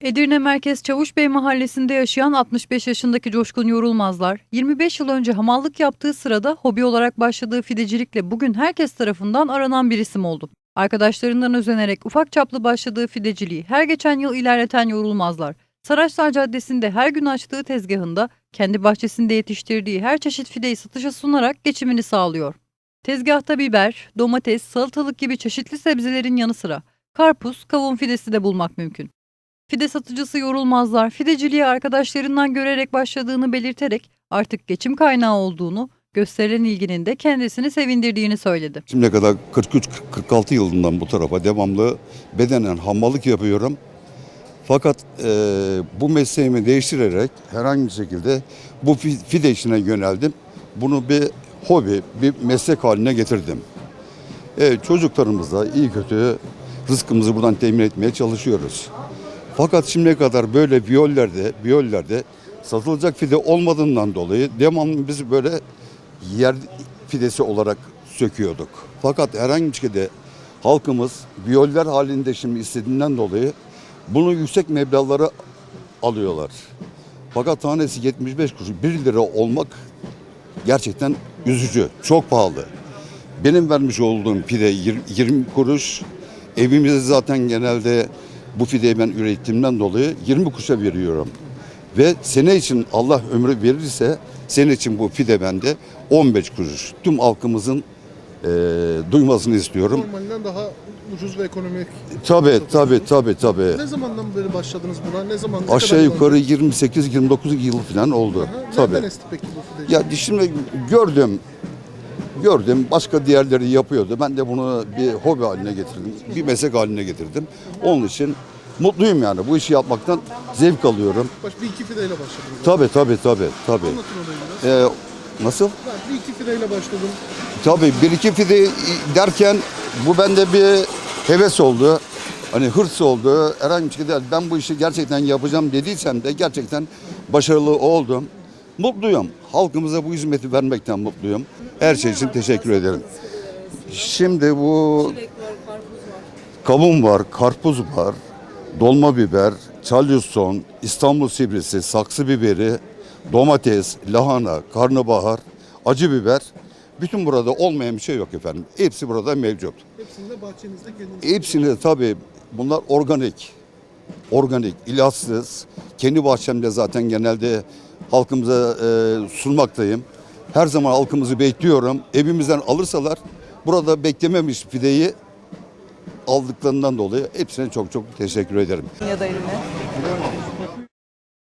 Edirne Merkez Çavuşbey Mahallesi'nde yaşayan 65 yaşındaki Coşkun Yorulmazlar, 25 yıl önce hamallık yaptığı sırada hobi olarak başladığı fidecilikle bugün herkes tarafından aranan bir isim oldu. Arkadaşlarından özenerek ufak çaplı başladığı fideciliği her geçen yıl ilerleten Yorulmazlar, Saraçlar Caddesi'nde her gün açtığı tezgahında kendi bahçesinde yetiştirdiği her çeşit fideyi satışa sunarak geçimini sağlıyor. Tezgahta biber, domates, salatalık gibi çeşitli sebzelerin yanı sıra karpuz, kavun fidesi de bulmak mümkün. Fide satıcısı yorulmazlar, fideciliğe arkadaşlarından görerek başladığını belirterek artık geçim kaynağı olduğunu, gösterilen ilginin de kendisini sevindirdiğini söyledi. Şimdiye kadar 43-46 yılından bu tarafa devamlı bedenen hamallık yapıyorum. Fakat e, bu mesleğimi değiştirerek herhangi bir şekilde bu fi- fide işine yöneldim. Bunu bir hobi, bir meslek haline getirdim. E, çocuklarımızla iyi kötü rızkımızı buradan temin etmeye çalışıyoruz. Fakat şimdiye kadar böyle biyollerde, biyollerde satılacak fide olmadığından dolayı devamlı biz böyle yer fidesi olarak söküyorduk. Fakat herhangi bir şekilde halkımız biyoller halinde şimdi istediğinden dolayı bunu yüksek meblağlara alıyorlar. Fakat tanesi 75 kuruş 1 lira olmak gerçekten üzücü, çok pahalı. Benim vermiş olduğum pide yir- 20 kuruş. Evimizde zaten genelde bu fideyi ben ürettiğimden dolayı 20 kuruşa veriyorum. Ve sene için Allah ömrü verirse sene için bu fide bende 15 kuruş. Tüm halkımızın eee, duymasını istiyorum. Normalinden daha ucuz ve ekonomik. Tabii tabii tabii tabii. Ne zamandan beri başladınız buna? Ne zaman? ne Aşağı yukarı 28-29 yıl falan oldu. Ha, Tabii. Nereden esti peki bu fideci? Ya şimdi gördüm. Gördüm. Başka diğerleri yapıyordu. Ben de bunu bir hobi haline getirdim. Bir meslek haline getirdim. Onun için mutluyum yani. Bu işi yapmaktan zevk alıyorum. Baş, bir iki fideyle başladınız. Tabii tabii tabii tabii. Anlatın onu biraz. Ee, nasıl? Ben bir iki fideyle başladım. Tabii bir iki fide derken bu bende bir heves oldu. Hani hırs oldu. Herhangi bir şekilde ben bu işi gerçekten yapacağım dediysem de gerçekten başarılı oldum. Mutluyum. Halkımıza bu hizmeti vermekten mutluyum. Her şey için teşekkür ederim. Şimdi bu kavun var, karpuz var, dolma biber, çalyoson, İstanbul sivrisi, saksı biberi, domates, lahana, karnabahar, acı biber. Bütün burada olmayan bir şey yok efendim. Hepsi burada mevcut. Hepsini de bahçenizde kendiniz. Hepsini de tabii bunlar organik. Organik, ilaçsız. Kendi bahçemde zaten genelde halkımıza e, sunmaktayım. Her zaman halkımızı bekliyorum. Evimizden alırsalar burada beklememiş fideyi aldıklarından dolayı hepsine çok çok teşekkür ederim. Ya da eline.